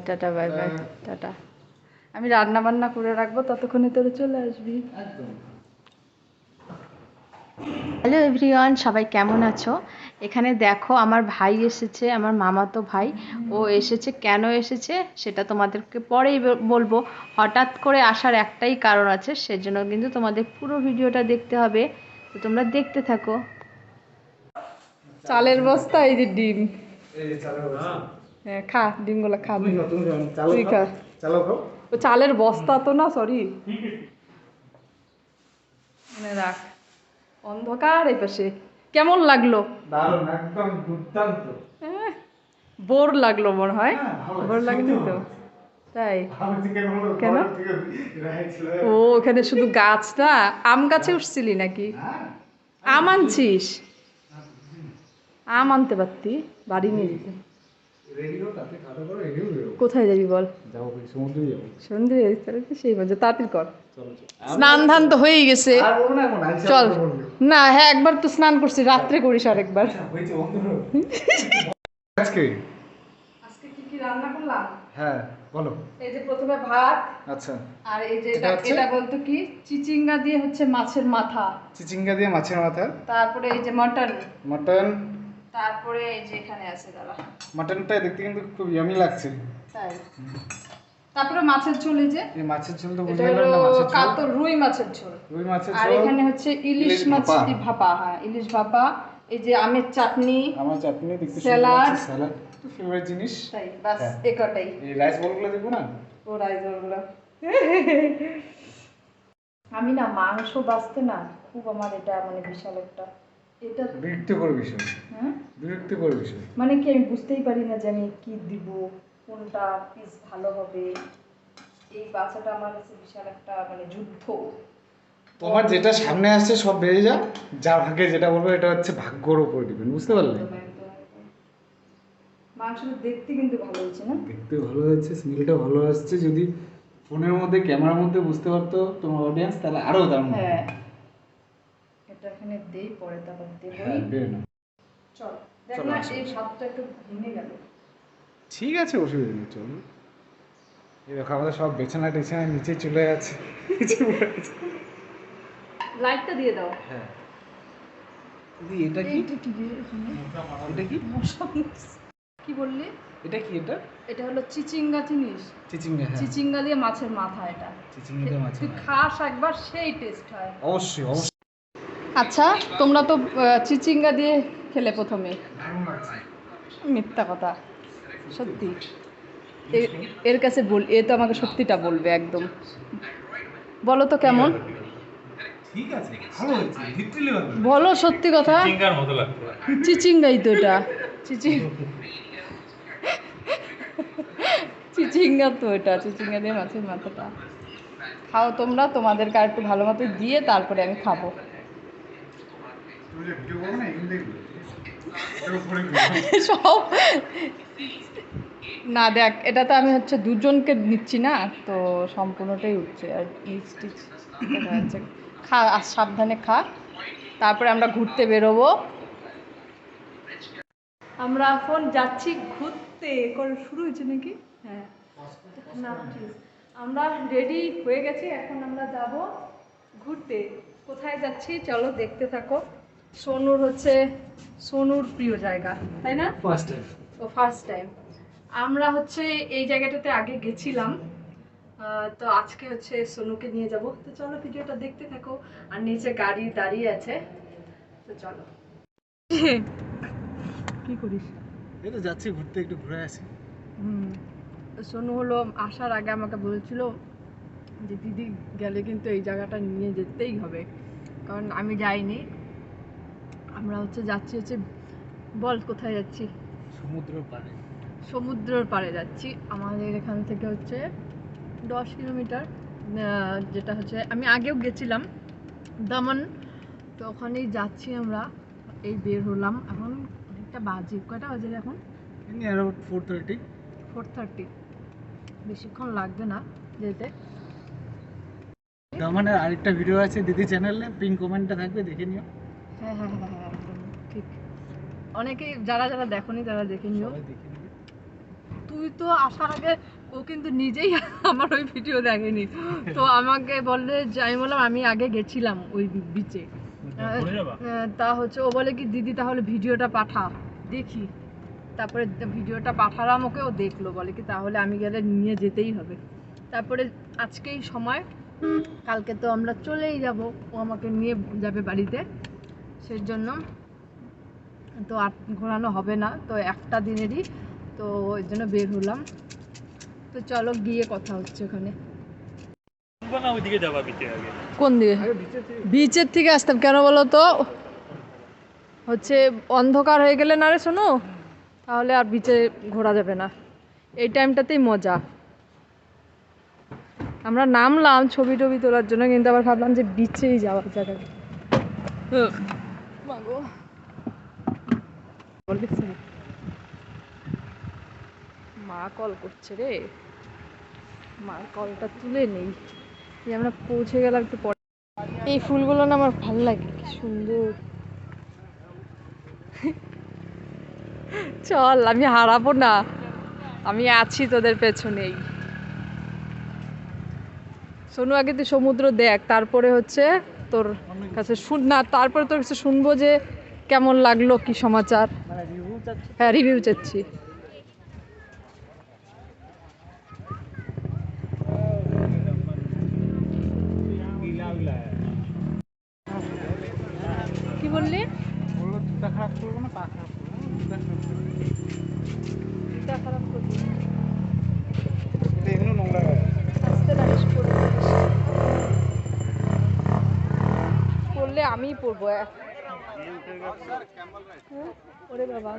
Tata bye by tata. আমি রান্না বান্না করে রাখব ততক্ষণে তোরা চলে আসবি। হ্যালো এভরিওয়ান সবাই কেমন আছো? এখানে দেখো আমার ভাই এসেছে আমার মামাতো ভাই। ও এসেছে কেন এসেছে সেটা তোমাদেরকে পরেই ব- বলব। হঠাৎ করে আসার একটাই কারণ আছে সেজন্য কিন্তু তোমাদের পুরো ভিডিওটা দেখতে হবে। তো তোমরা দেখতে থাকো। চালের বস্তা এই যে ডিম। হ্যাঁ খা ডিমগুলো খা। তুই খা। ও চালের বস্তা তো না সরি মানে রাখ অন্ধকার এই পাশে। কেমন লাগল? দারুণ একদম দুর্দান্ত। বোর লাগল মনে হয়। হ্যাঁ, বোর লাগল তো। তাই। কেন? ও ওখানে শুধু গাছ না আম গাছে উঠছিলি নাকি? হ্যাঁ। আম আনছিস? আম আনতে পারতি বাড়ি নিয়ে যেতে। কোথায় যাবি বল? সমুদ্রে যাব। তাহলে তো সেই মজা। তাড়াতাড়ি কর। চলো চলো। স্নান ধান তো হয়েই গেছে। চল। না হ্যাঁ একবার তো স্নান করছি রাত্রে করিস আর একবার আচ্ছা, হয়েছে বন্ধ। করো। আজকে? আজকে কি কি রান্না করলাম? হ্যাঁ বলো। এই যে প্রথমে ভাত আচ্ছা। আর এই যে? এটা বলতো কি চিচিঙ্গা দিয়ে হচ্ছে মাছের মাথা। চিচিঙ্গা দিয়ে মাছের মাথা। তারপরে এই যে মটন। মাটন তারপরে এই যে এখানে আছে দাদা মাটনটা দেখতে কিন্তু খুব ইয়ামি লাগছে। তাই। তারপরে মাছের ঝোল এই যে? এই মাছের ঝোল তো এটা বুঝে গেলাম হলো না মাছের ঝোল। কাতল রুই মাছের ঝোল। রুই মাছের ঝোল আর এখানে হচ্ছে ইলিশ ইলিশ মাছ ভাপা। হ্যাঁ ইলিশ ভাপা এই যে আমের চাটনি আমার চাটনি দেখতে Salad. স্যালাড। তো ফেভারিট জিনিস। তাই বাস হ্যাঁ। এ কটাই। এই রাইস বলগুলো দেখব না? ও রাইজলগুলো আমি না মাংস বাঁচতে না খুব আমার এটা মানে বিশাল একটা এটা বিরক্তিকর বিষয়। হ্যাঁ? বিরক্তিকর বিষয়। মানে কি আমি বুঝতেই পারি না যে আমি কি দিব কোনটা পিস ভালো হবে? এই বাচ্চাটা আমার কাছে বিশাল একটা মানে যুদ্ধ। তোমার যেটা সামনে আসছে সব বেড়ে যা যা ভাগ্যে যেটা বলব এটা হচ্ছে ভাগ্যর উপর ডিপেন্ড বুঝতে পারলে। মাংসটা দেখতে কিন্তু ভালো হয়েছে না? দেখতে ভালো হচ্ছে স্মেলটা ভালো আসছে। যদি ফোনের মধ্যে ক্যামেরার মধ্যে বুঝতে পারতো তোমার অডিয়েন্স তাহলে আরও দারুণ হ্যাঁ। এটা এখানে দেই পরে তারপর হ্যাঁ দেবই দে না। চল দেখ না এই একটু ভেঙে গেল। ঠিক আছে অসুবিধা নেই চলো। এই দেখো আমাদের সব বেছানা টেছানা নিচে চলে আছে। লাইটটা দিয়ে দাও। হ্যাঁ। এটা কি? এইটা কি এটা কি? কি? বললি? এটা কি এটা? এটা হলো চিচিঙ্গা চিনিস চিচিঙ্গা হ্যাঁ। চিচিঙ্গা দিয়ে মাছের মাথা এটা। চিচিঙ্গা দিয়ে মাছ তুই খাস একবার সেই টেস্ট হয়। অবশ্যই অবশ্যই। আচ্ছা তোমরা তো চিচিঙ্গা দিয়ে খেলে প্রথমে। মিথ্যা কথা। সত্যি। এর কাছে বল এ তো আমাকে সত্যিটা বলবে একদম। বলো তো কেমন? বলো সত্যি কথা। চিচিঙ্গাই তো এটা। চিচিং চিচিঙ্গা তো এটা চিচিঙ্গা দিয়ে মাছের মাথাটা। খাও তোমরা তোমাদেরকে আর একটু ভালো মতো দিয়ে তারপরে আমি খাব তুমি যে ভিডিও করো না এখান থেকে এর উপরে সব না দেখ এটা তো আমি হচ্ছে দুজনকে নিচ্ছি না তো সম্পূর্ণটাই উঠছে। আর নিচ টিচ খা আর সাবধানে খা। তারপরে আমরা ঘুরতে বেরোবো। আমরা এখন যাচ্ছি ঘুরতে। করে শুরু হয়েছে নাকি? হ্যাঁ। না ঠিক আমরা রেডি হয়ে গেছি এখন আমরা যাব ঘুরতে। কোথায় যাচ্ছি? চলো দেখতে থাকো। সোনুর হচ্ছে সোনুর প্রিয় জায়গা তাই না? ফার্স্ট টাইম ও ফার্স্ট টাইম আমরা হচ্ছে এই জায়গাটাতে আগে গেছিলাম তো আজকে হচ্ছে সোনুকে নিয়ে যাব। তো চলো ভিডিওটা দেখতে থাকো আর নিচে গাড়ি দাঁড়িয়ে আছে। তো চলো। কি করিস? এই তো যাচ্ছি ঘুরতে একটু ঘুরে আসি। হুম। তো সোনু হলো আসার আগে আমাকে বলেছিল যে দিদি গেলে কিন্তু এই জায়গাটা নিয়ে যেতেই হবে। কারণ আমি যাইনি। আমরা হচ্ছে যাচ্ছি হচ্ছে বল কোথায় যাচ্ছি? সমুদ্র পাড়ে। সমুদ্রের পাড়ে যাচ্ছি। আমাদের এখান থেকে হচ্ছে দশ কিলোমিটার যেটা হচ্ছে আমি আগেও গেছিলাম দমন তো ওখানেই যাচ্ছি আমরা। এই বের হলাম। এখন অনেকটা বাজে। কয়টা বাজে এখন? ফোর থার্টি ফোর থার্টি বেশিক্ষণ লাগবে না যেতে। দমনের আরেকটা ভিডিও আছে। দিদি চ্যানেলে পিন কমেন্টটা থাকবে দেখে নিও। হ্যাঁ হ্যাঁ হ্যাঁ হ্যাঁ একদম ঠিক। অনেকেই যারা যারা দেখোনি তারা দেখে নিও। তুই তো আসার আগে ও কিন্তু নিজেই আমার ওই ভিডিও দেখেনি। তো আমাকে বললে যে আমি বললাম আমি আগে গেছিলাম ওই বিচে তা হচ্ছে ও বলে কি দিদি তাহলে ভিডিওটা পাঠা দেখি। তারপরে ভিডিওটা পাঠালাম ওকে ও দেখল বলে কি তাহলে আমি গেলে নিয়ে যেতেই হবে। তারপরে আজকেই সময় কালকে তো আমরা চলেই যাব ও আমাকে নিয়ে যাবে বাড়িতে। জন্য তো আর ঘোরানো হবে না তো একটা দিনেরই তো ওই জন্য বের হলাম। তো চলো গিয়ে কথা হচ্ছে ওখানে। যাবা কোন দিকে? বিচের থেকে। আসতাম কেন বলো তো? হচ্ছে অন্ধকার হয়ে গেলে না রে শোনো তাহলে আর বিচে ঘোরা যাবে না। এই টাইমটাতেই মজা। আমরা নামলাম ছবি টবি তোলার জন্য কিন্তু আবার ভাবলাম যে বিচেই যাওয়ার জায়গা মাগো মা কল করছে রে। মার কলটা তুলে নেই। আমরা পৌঁছে গেলাম একটু পরে। এই ফুলগুলো না আমার ভালো লাগে, কি সুন্দর। চল, আমি হারাবো না। আমি আছি তোদের পেছনেই। সোনু, আগে তুই সমুদ্র দেখ, তারপরে হচ্ছে তোর কাছে শুন না, তারপরে তোর কাছে শুনব যে কেমন লাগল, কি সমাচার। হ্যাঁ রিভিউ চাচ্ছি। কি বললি? খারাপ করব না পা খারাপ করব খারাপ করব নোংরা হয়ে। আসতে পারিস পড়ব ওরে বাবা।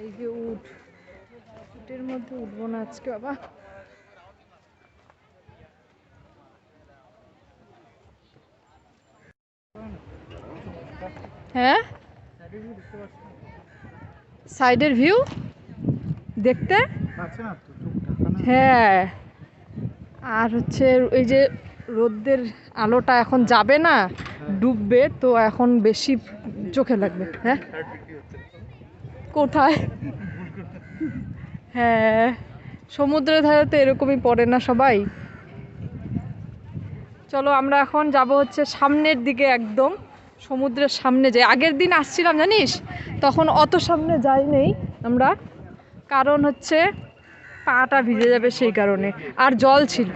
এই যে উঠ উটের মধ্যে উঠবো না আজকে, বাবা। হ্যাঁ? সাইডের ভিউ? দেখতে? হ্যাঁ। আর হচ্ছে এই যে রোদ্রের আলোটা এখন যাবে না? ডুববে, তো এখন বেশি চোখে লাগবে হ্যাঁ? কোথায়? হ্যাঁ সমুদ্রের ধারে তো এরকমই পড়ে না সবাই। চলো আমরা এখন যাব হচ্ছে সামনের দিকে একদম, সমুদ্রের সামনে যাই আগের দিন আসছিলাম, জানিস? তখন অত সামনে যাই নেই আমরা, কারণ হচ্ছে পাটা ভিজে যাবে সেই কারণে, আর জল ছিল।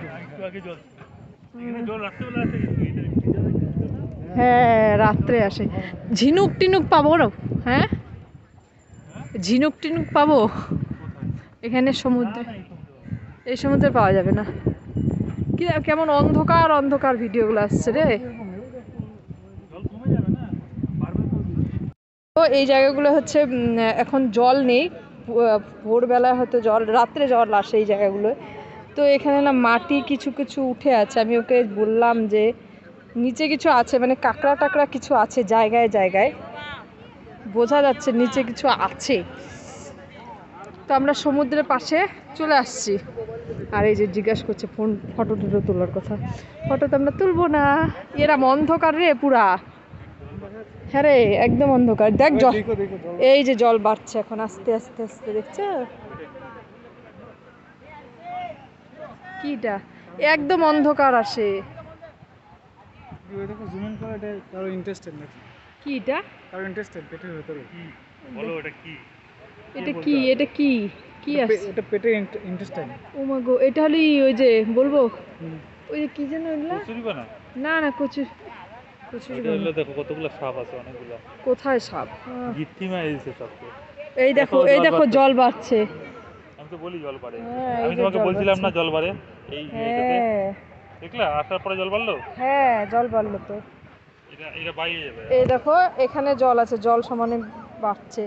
হ্যাঁ রাত্রে আসে। ঝিনুক টিনুক পাবো না হ্যাঁ? ঝিনুক টিনুক পাবো? এখানে সমুদ্রে, এই সমুদ্রে পাওয়া যাবে না। কি, কেমন অন্ধকার অন্ধকার ভিডিওগুলো আসছে রে। তো এই জায়গাগুলো হচ্ছে এখন জল নেই ভোরবেলায় হয়তো জল, রাত্রে জল আসে এই জায়গাগুলোয়। তো এখানে না মাটি কিছু কিছু উঠে আছে। আমি ওকে বললাম যে নিচে কিছু আছে মানে কাঁকড়া টাকড়া কিছু আছে জায়গায় জায়গায়। বোঝা যাচ্ছে নিচে কিছু আছে। তো আমরা সমুদ্রের পাশে চলে আসছি। আর এই যে জিজ্ঞাসা করছে ফোন ফটো টটো তোলার কথা। ফটো তো আমরা তুলবো না। এরা অন্ধকার রে পুরা। হ্যাঁ রে একদম অন্ধকার। দেখ জল। এই যে জল বাড়ছে এখন আস্তে আস্তে আস্তে দেখছ? কিটা? একদম অন্ধকার আসে। ওই দেখো জুম ইন করে এটা কারও ইন্টারেস্টেড নাকি? কিটা কারও ইন্টারেস্টেড পেটের ভেতরে। কি বলো ওটা কি? এটা কি এটা কি? কি আছে? এটা পেটে ইন্টারেস্টেড ও মা গো এটা হলি ওই যে বলব? ওই যে কি যেন ওগুলা কচুরি বানা? না না কচু কচুরি এটা দেখো কতগুলো সাপ আছে অনেকগুলো। কোথায় সাপ? সবকে। এই দেখো এই জল দেখো বাড়ছে। জল বাড়ছে। আমি তো বলি জল বাড়ে। হ্যাঁ, আমি তোমাকে বলছিলাম না জল বাড়ে। এই হ্যাঁ। দেখলা? আসার পরে জল বাড়লো? হ্যাঁ জল বাড়লো তো। এটা এটা বাইরে যাবে। এই দেখো এখানে জল আছে জল সমানে বাড়ছে।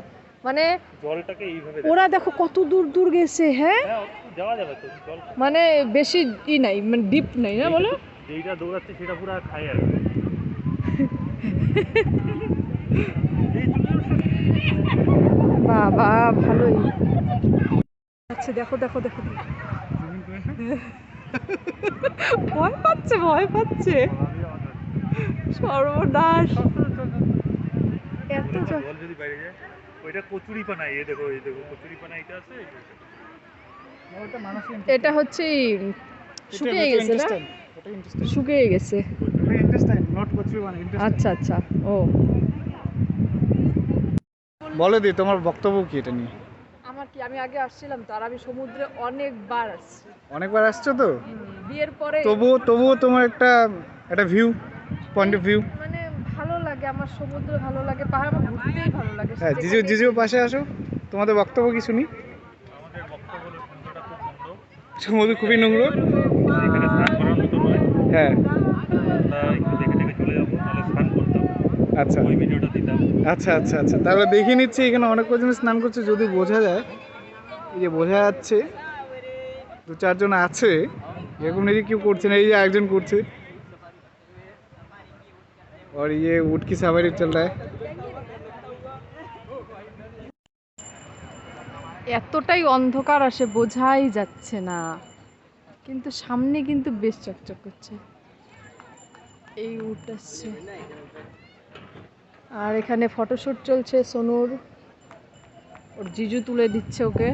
মানে জলটাকে এইভাবে ওরা দেখো কত দূর দূর গেছে হ্যাঁ? হ্যাঁ যাওয়া যাবে তো জল। মানে বেশি ই নাই মানে ডিপ নাই না বলো? যেইটা দৌড়াচ্ছে সেটা পুরো খায় আর বাবা ভালোই। আচ্ছা দেখো দেখো দেখো। ভয় পাচ্ছে ভয় পাচ্ছে। সর্বনাশ। এত জল জল যদি বাইরে যায়। ওইটা কচুরি পানা এই দেখো এই দেখো কচুরি পানা এটা আছে হচ্ছে শুকিয়ে গেছে না? শুকিয়ে গেছে। আচ্ছা আচ্ছা ও। বলো দি তোমার বক্তব্য কি এটা নিয়ে? কি আমি আগে আসছিলাম তো আর আমি সমুদ্রে অনেকবার আসছি। অনেকবার আসছো তো? বিয়ের পরে তবুও তবুও তোমার একটা একটা ভিউ পয়েন্ট অফ ভিউ মানে ভালো লাগে আমার সমুদ্র ভালো লাগে পাহাড় আমার ঘুরতেই ভালো লাগে। হ্যাঁ জিজু জিজু পাশে আসো। তোমাদের বক্তব্য কি শুনি আমাদের বক্তব্য হলো সমুদ্রটা খুব সুন্দর। সমুদ্র খুবই নোংর। এখানে স্নান করার মতো নয়। হ্যাঁ। একটু দেখে দেখে চলে যাব তাহলে স্নান করতাম। আচ্ছা। ওই ভিডিওটা দিতাম। আচ্ছা আচ্ছা আচ্ছা। তাহলে দেখে নিচ্ছি এখানে অনেক কজন স্নান করছে যদি বোঝা যায়। এই যে বোঝা যাচ্ছে দু চারজন আছে এরকম নাকি কেউ করছে না এই যে একজন করছে और ये ऊँट की सवारी चल रहा है এতটাই অন্ধকার আসে বোঝাই যাচ্ছে না কিন্তু সামনে কিন্তু বেশ চকচক করছে এই উট আসছে আর এখানে ফটোশুট চলছে সোনুর ওর জিজু তুলে দিচ্ছে ওকে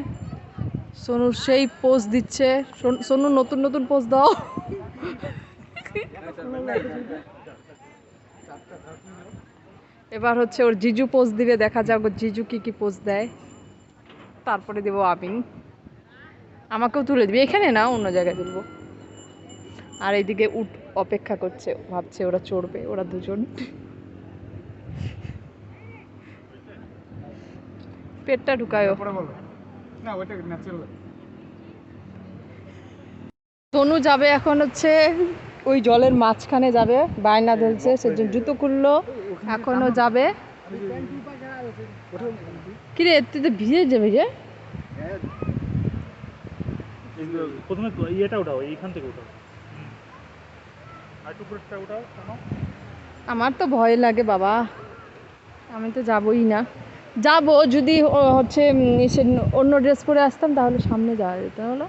সোনুর সেই পোজ দিচ্ছে। সোন- নতুন নতুন পোজ দাও। এবার হচ্ছে ওর জিজু পোজ দিবে, দেখা যাক ওর জিজু কি কি পোজ দেয়। তারপরে দেবো আমি আমাকেও তুলে দিবি। এখানে না, অন্য জায়গায় তুলবো। আর এইদিকে উট অপেক্ষা করছে, ভাবছে ওরা চড়বে, ওরা দুজন। পেটটা ঢুকায়ও। না ওইটা ন্যাচারাল তনু যাবে এখন হচ্ছে ওই জলের মাঝখানে যাবে বায়না ধরছে সেজন্য জুতো খুললো এখনও যাবে। কিরে তুই তো ভিজে যাবে যে প্রথমে ইয়েটা এইখান থেকে আমার তো ভয় লাগে বাবা। আমি তো যাবই না। যাব যদি হচ্ছে সে অন্য ড্রেস পরে আসতাম তাহলে সামনে যাওয়া যেত হলো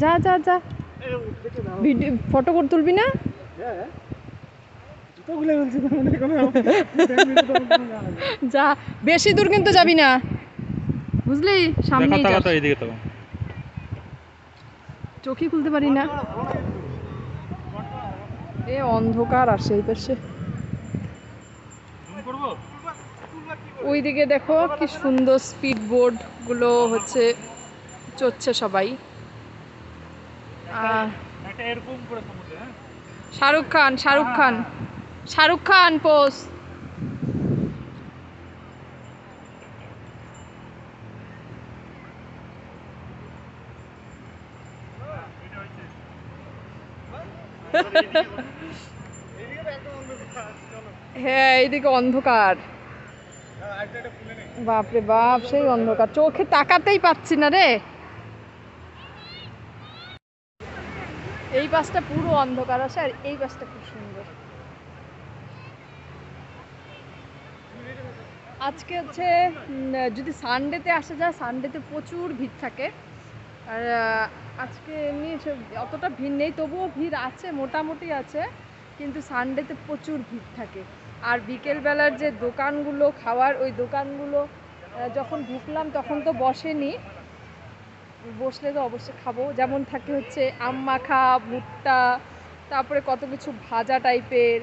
যা যা যা। ভিডিও ফটো করে তুলবি না? যা বেশি দূর কিন্তু যাবি না। বুঝলি? সামনেই যাস চোখই খুলতে পারি না। এ অন্ধকার আসে এই পাশে। ওইদিকে দেখো কি সুন্দর স্পিড বোর্ডগুলো হচ্ছে চড়ছে সবাই। হ্যাঁ? শাহরুখ খান শাহরুখ খান। শাহরুখ খান পোস হ্যাঁ এইদিকে অন্ধকার। বাপরে বাপ, সেই অন্ধকার। চোখে তাকাতেই পাচ্ছি না রে। এই বাসটা পুরো অন্ধকার আছে, আর এই বাসটা খুব সুন্দর। আজকে হচ্ছে যদি সানডেতে আসা যায় সানডেতে প্রচুর ভিড় থাকে। আর আজকে এমনি অতটা ভিড় নেই, তবুও ভিড় আছে, মোটামুটি আছে। কিন্তু সানডেতে প্রচুর ভিড় থাকে। আর বিকেলবেলার যে দোকানগুলো, খাওয়ার ওই দোকানগুলো যখন ঢুকলাম তখন তো বসেনি। বসলে তো অবশ্যই খাব। যেমন থাকে হচ্ছে আম মাখা, ভুট্টা, তারপরে কত কিছু ভাজা টাইপের।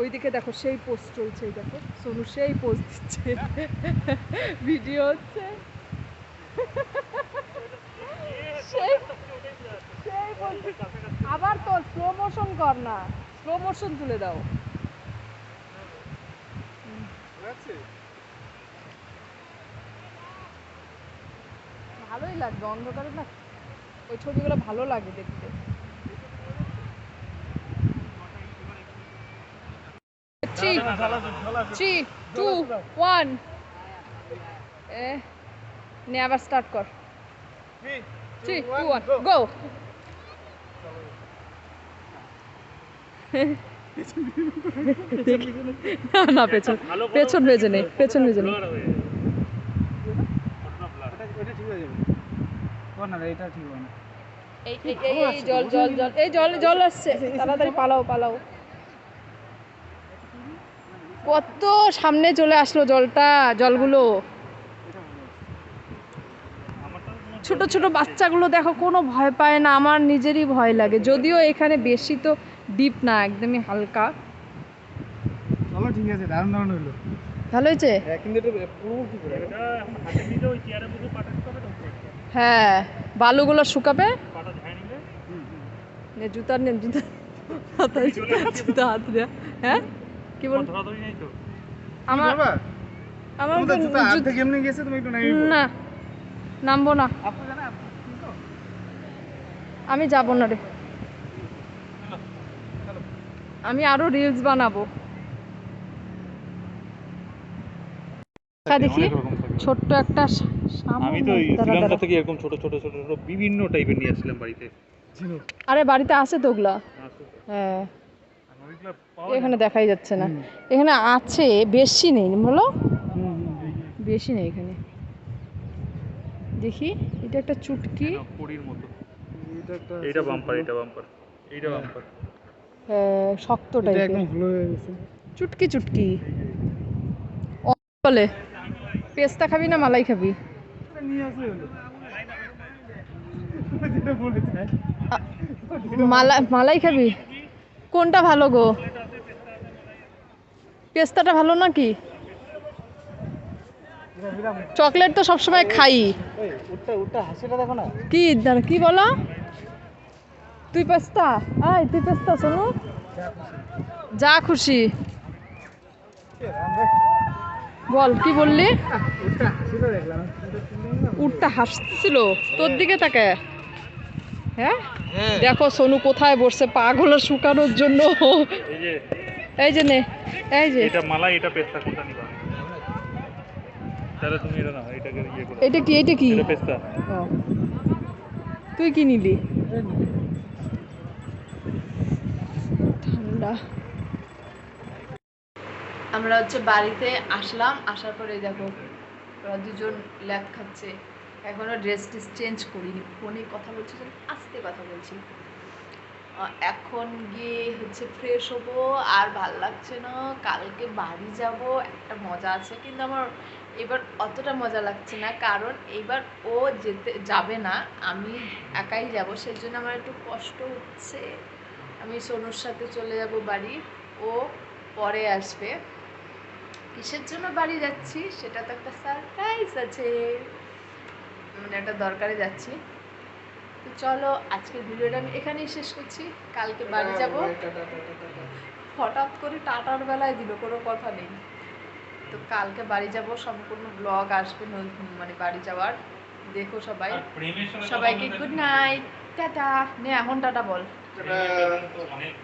ওইদিকে দেখো সেই পোস্ট চলছে দেখো। সোনু সেই পোস্ট দিচ্ছে। ভিডিও হচ্ছে। আবার তো স্লো মোশন কর না। স্লো মোশন তুলে দাও। ভালোই লাগবে অন্ধকারে না ওই ছবিগুলো ভালো লাগে দেখতে। নে আবার স্টার্ট কর। থ্রি টু ওয়ান গো না পেছন পেছন নেই পেছন নেই। জল আসছে। তাড়াতাড়ি পালাও পালাও। কত সামনে চলে আসলো জলটা, জলগুলো। ছোট ছোট বাচ্চাগুলো দেখো, কোনো ভয় পায় না, আমার নিজেরই ভয় লাগে। যদিও এখানে বেশি তো ডিপ না একদমই হালকা। চলো ঠিক আছে দারুণ দারুণ হইল ভালো হয়েছে? হ্যাঁ কিন্তু এটা পুরো কি করে? এটা এখন হাতে নিলে ওই চেয়ারের মধ্যে পাটা ঢুকাবে তো হ্যাঁ বালুগুলো শুকাবে। নে জুতা নে জুতা। জুতা হাত দেয়া। হ্যাঁ? কি বল ধরাধরি নেই তো? আমার আমার তো জুতা হাত এমনি গেছে? তুমি একটু না নামবো না? আমি যাব না রে। আমি আরও রিলস বানাবো। দেখি। ছোট্ট একটা আমি তো শ্রীলঙ্কা থেকে এরকম ছোট ছোট ছোট ছোট বিভিন্ন টাইপের নিয়ে আসছিলাম বাড়িতে। আরে বাড়িতে আছে তো ওগুলা? হ্যাঁ। এখানে দেখাই যাচ্ছে না। এখানে আছে বেশি নেই বলো বেশি নেই এখানে। দেখি এটা একটা চুটকি। এটা বাম্পার এইটা বাম্পার এইটা বাম্পার শক্ত টাইপের হয়ে চুটকি চুটকি। বলে পেস্তা খাবি না মালাই খাবি? বলেছে মালাই মালাই খাবি? কোনটা ভালো গো? পেস্তাটা ভালো নাকি? চকলেট তো সবসময় খাই। কি কি বলো? তুই পেস্তা? আয় তুই পেস্তা শোনো যা খুশি। বল কি বললি? উঠটা উটটা হাসছিল। তোর দিকে তাকে। হ্যাঁ? দেখো সোনু কোথায় বসছে পাগুলো শুকানোর জন্য। এই যে। এই যে নে এই যে। এটা মালাই এটা পেস্তা কোনটা নিবা? তাহলে তুমি এটা না এটাকে ইয়ে করো। এটা কি এটা কি? এটা পেস্তা। তুই কি নিলি? ঠান্ডা। আমরা হচ্ছে বাড়িতে আসলাম, আসার পরে দেখো, ওরা দুজন ল্যাদ খাচ্ছে। এখনও ড্রেস টেস চেঞ্জ করিনি, ফোনে কথা বলছি আস্তে কথা বলছি। এখন গিয়ে হচ্ছে ফ্রেশ হব, আর ভালো লাগছে না, কালকে বাড়ি যাব, একটা মজা আছে, কিন্তু আমার এবার অতটা মজা লাগছে না, কারণ এবার ও যেতে যাবে না, আমি একাই যাব সেই জন্য আমার একটু কষ্ট হচ্ছে। আমি সোনুর সাথে চলে যাব বাড়ি। ও পরে আসবে। কিসের জন্য বাড়ি যাচ্ছি সেটা তো একটা সারপ্রাইজ আছে। মানে একটা দরকারে যাচ্ছি। তো চলো আজকের ভিডিওটা আমি এখানেই শেষ করছি। কালকে বাড়ি যাব। হঠাৎ করে টাটার বেলায় দিল কোনো কথা নেই। তো কালকে বাড়ি যাব সম্পূর্ণ ব্লগ আসবে ন- মানে বাড়ি যাওয়ার। দেখো সবাই। সবাইকে গুড নাইট টাটা। নে এখন টাটা বল। অনেক